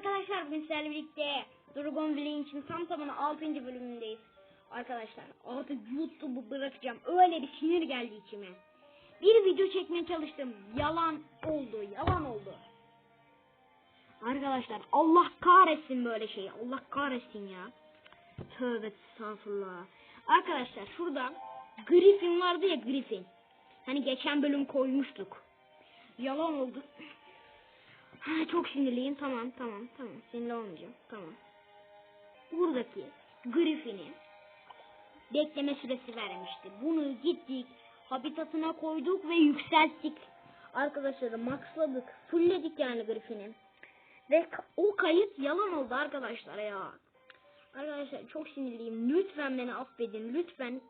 arkadaşlar bugün sizlerle birlikte Dragon Village'in tam tamına 6. bölümündeyiz. Arkadaşlar artık YouTube'u bırakacağım. Öyle bir sinir geldi içime. Bir video çekmeye çalıştım. Yalan oldu. Yalan oldu. Arkadaşlar Allah kahretsin böyle şeyi. Allah kahretsin ya. Tövbe estağfurullah. Arkadaşlar şurada Griffin vardı ya Griffin. Hani geçen bölüm koymuştuk. Yalan oldu. Ha, çok sinirliyim. Tamam tamam tamam. Sinirli olmayacağım. Tamam. Buradaki Griffin'i bekleme süresi vermişti. Bunu gittik habitatına koyduk ve yükselttik. Arkadaşlar maxladık. Fullledik yani Griffin'i. Ve o kayıt yalan oldu arkadaşlar ya. Arkadaşlar çok sinirliyim. Lütfen beni affedin. Lütfen.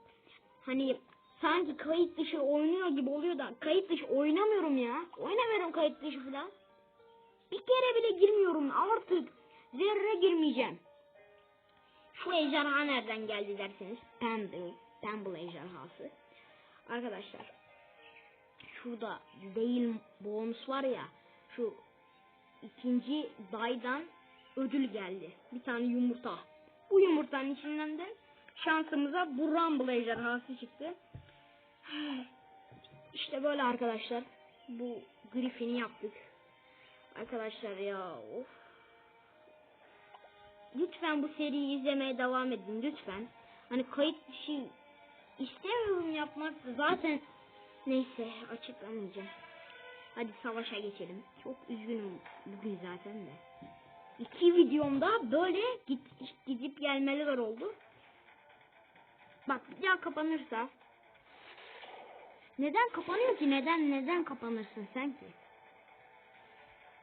Hani sanki kayıt dışı oynuyor gibi oluyor da kayıt dışı oynamıyorum ya. Oynamıyorum kayıt dışı falan. Bir kere bile girmiyorum artık. Zerre girmeyeceğim. Şu ejderha nereden geldi derseniz. Pemble. Pemble ejderhası. Arkadaşlar. Şurada değil bonus var ya. Şu ikinci daydan ödül geldi. Bir tane yumurta. Bu yumurtanın içinden de şansımıza bu Rumble ejderhası çıktı. İşte böyle arkadaşlar. Bu Griffin'i yaptık. Arkadaşlar ya of. Lütfen bu seriyi izlemeye devam edin lütfen. Hani kayıt dışı istemiyorum yapmak zaten neyse açıklamayacağım. Hadi savaşa geçelim. Çok üzgünüm bugün zaten de. İki videomda böyle git, gidip gelmeler oldu. Bak bir daha kapanırsa neden kapanıyor ki? Neden neden kapanırsın sen ki?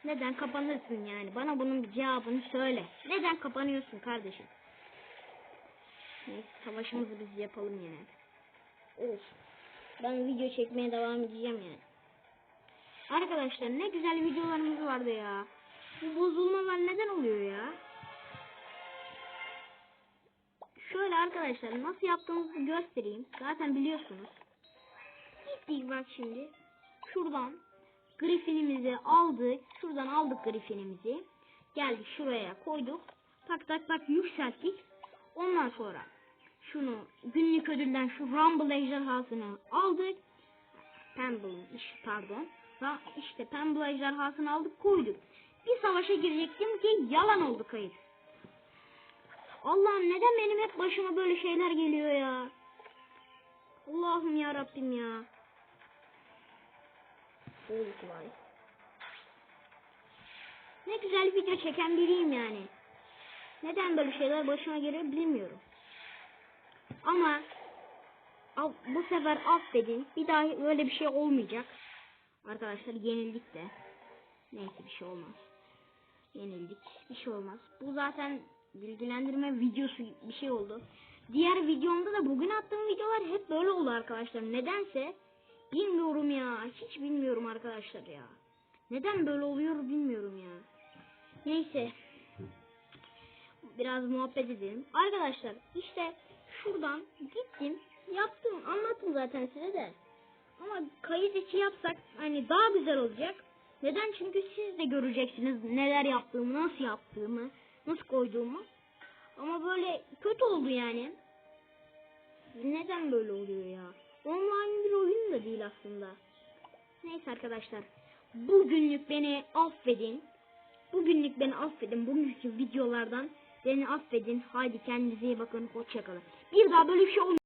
Neden kapanırsın yani? Bana bunun bir cevabını söyle. Neden kapanıyorsun kardeşim? Neyse savaşımızı biz yapalım yine. Olsun. Ben video çekmeye devam edeceğim yani. Arkadaşlar ne güzel videolarımız vardı ya. Bu bozulmalar neden oluyor ya? Şöyle arkadaşlar nasıl yaptığımızı göstereyim. Zaten biliyorsunuz. Gittik bak şimdi. Şuradan Griffin'imizi aldık. Şuradan aldık Griffin'imizi. Geldik şuraya koyduk. Tak tak tak yükselttik. Ondan sonra şunu günlük ödülden şu Rumble ejderhasını aldık. Pemble iş- pardon. İşte Pemble ejderhasını aldık koyduk. Bir savaşa girecektim ki yalan oldu kayıt. Allah'ım neden benim hep başıma böyle şeyler geliyor ya? Allah'ım ya Rabbim ya. Holy fly. Ne güzel video çeken biriyim yani. Neden böyle şeyler başıma geliyor bilmiyorum. Ama bu sefer affedin. Bir daha böyle bir şey olmayacak. Arkadaşlar yenildik de. Neyse bir şey olmaz. Yenildik. Bir şey olmaz. Bu zaten bilgilendirme videosu bir şey oldu. Diğer videomda da bugün attığım videolar hep böyle oldu arkadaşlar. Nedense bilmiyorum ya. Hiç bilmiyorum arkadaşlar ya. Neden böyle oluyor bilmiyorum ya. Neyse. Biraz muhabbet edelim. Arkadaşlar işte şuradan gittim. Yaptım. Anlattım zaten size de. Ama kayıt içi yapsak hani daha güzel olacak. Neden? Çünkü siz de göreceksiniz neler yaptığımı, nasıl yaptığımı, nasıl koyduğumu. Ama böyle kötü oldu yani. Neden böyle oluyor ya? Online bir oyun da değil aslında. Neyse arkadaşlar. Bugünlük beni affedin. Bugünlük beni affedin. Bugünkü videolardan beni affedin. Haydi kendinize iyi bakın. Hoşçakalın. Bir daha böyle bir şey olmayacak.